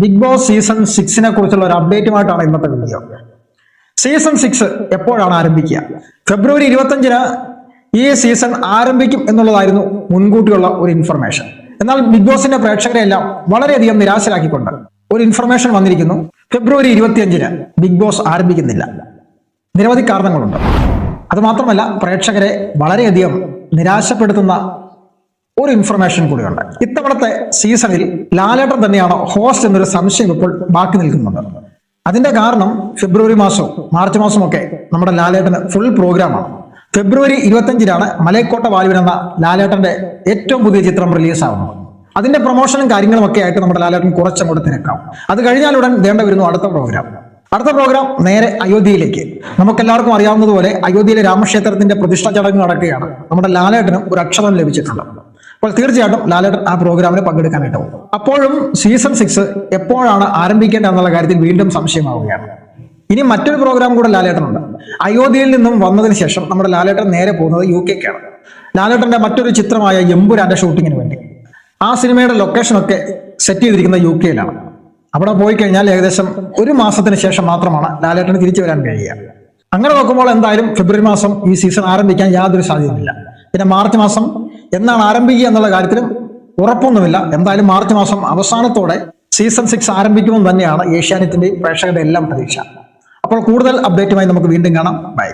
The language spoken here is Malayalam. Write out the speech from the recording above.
ബിഗ് ബോസ് സീസൺ സിക്സിനെ കുറിച്ചുള്ള ഒരു അപ്ഡേറ്റുമായിട്ടാണ് ഇന്നത്തെ വീഡിയോ സീസൺ സിക്സ് എപ്പോഴാണ് ആരംഭിക്കുക? ഫെബ്രുവരി ഇരുപത്തഞ്ചിന് ഈ സീസൺ ആരംഭിക്കും എന്നുള്ളതായിരുന്നു മുൻകൂട്ടിയുള്ള ഒരു ഇൻഫർമേഷൻ എന്നാൽ ബിഗ് ബോസിന്റെ പ്രേക്ഷകരെ എല്ലാം വളരെയധികം നിരാശരാക്കിക്കൊണ്ട് ഒരു ഇൻഫർമേഷൻ വന്നിരിക്കുന്നു. ഫെബ്രുവരി ഇരുപത്തിയഞ്ചിന് ബിഗ് ബോസ് ആരംഭിക്കുന്നില്ല. നിരവധി കാരണങ്ങളുണ്ട്. അത് മാത്രമല്ല പ്രേക്ഷകരെ വളരെയധികം നിരാശപ്പെടുത്തുന്ന ഒരു ഇൻഫർമേഷൻ കൂടിയുണ്ട് ഇത്തവണത്തെ സീസണിൽ ലാലേട്ടൻ തന്നെയാണ് ഹോസ്റ്റ് എന്നൊരു സംശയം ഇപ്പോൾ ബാക്കി നിൽക്കുന്നുണ്ട് അതിന്റെ കാരണം ഫെബ്രുവരി മാസവും മാർച്ച് മാസവും ഒക്കെ നമ്മുടെ ലാലേട്ടന് ഫുൾ പ്രോഗ്രാമാണ് ഫെബ്രുവരി ഇരുപത്തഞ്ചിനാണ് മലയക്കോട്ട വാലുവിൻ എന്ന ലാലേട്ടന്റെ ഏറ്റവും പുതിയ ചിത്രം റിലീസാവുന്നത് അതിന്റെ പ്രൊമോഷനും കാര്യങ്ങളും ഒക്കെ ആയിട്ട് നമ്മുടെ ലാലേട്ടൻ കുറച്ചങ്ങോട്ട് തിരക്കാം. അത് കഴിഞ്ഞാൽ ഉടൻ വേണ്ട വരുന്നു അടുത്ത പ്രോഗ്രാം അടുത്ത പ്രോഗ്രാം നേരെ അയോധ്യയിലേക്ക്. നമുക്കെല്ലാവർക്കും അറിയാവുന്നതുപോലെ അയോധ്യയിലെ രാമക്ഷേത്രത്തിന്റെ പ്രതിഷ്ഠ ചടങ്ങ് നടക്കുകയാണ്. നമ്മുടെ ലാലേട്ടനും ഒരു അക്ഷരം ലഭിച്ചിട്ടുണ്ട്. അപ്പോൾ തീർച്ചയായിട്ടും ലാലേട്ടൻ ആ പ്രോഗ്രാമിൽ പങ്കെടുക്കാനായിട്ട് പോകും അപ്പോഴും സീസൺ സിക്സ് എപ്പോഴാണ് ആരംഭിക്കേണ്ടത് എന്നുള്ള കാര്യത്തിൽ വീണ്ടും സംശയമാവുകയാണ്. ഇനി മറ്റൊരു പ്രോഗ്രാം കൂടെ ലാലേട്ടനുണ്ട് അയോധ്യയിൽ നിന്നും വന്നതിന് ശേഷം നമ്മുടെ ലാലേട്ടൻ നേരെ പോകുന്നത് യു കെക്കാണ്. ലാലേട്ടന്റെ മറ്റൊരു ചിത്രമായ എമ്പുരാന്റെ ഷൂട്ടിങ്ങിന് വേണ്ടി. ആ സിനിമയുടെ ലൊക്കേഷനൊക്കെ സെറ്റ് ചെയ്തിരിക്കുന്നത് യു കെയിലാണ്. അവിടെ പോയി കഴിഞ്ഞാൽ ഏകദേശം ഒരു മാസത്തിന് ശേഷം മാത്രമാണ് ലാലേട്ടന് തിരിച്ചു വരാൻ കഴിയുക. അങ്ങനെ നോക്കുമ്പോൾ എന്തായാലും ഫെബ്രുവരി മാസം ഈ സീസൺ ആരംഭിക്കാൻ യാതൊരു സാധ്യതയില്ല പിന്നെ മാർച്ച് മാസം എന്നാണ് ആരംഭിക്കുക എന്നുള്ള കാര്യത്തിലും ഉറപ്പൊന്നുമില്ല. എന്തായാലും മാർച്ച് മാസം അവസാനത്തോടെ സീസൺ സിക്സ് ആരംഭിക്കുമെന്ന് തന്നെയാണ് ഏഷ്യാനെറ്റിന്റെയും പ്രേക്ഷകരുടെ എല്ലാം പ്രതീക്ഷ. അപ്പോൾ കൂടുതൽ അപ്ഡേറ്റുമായി നമുക്ക് വീണ്ടും കാണാം. ബൈ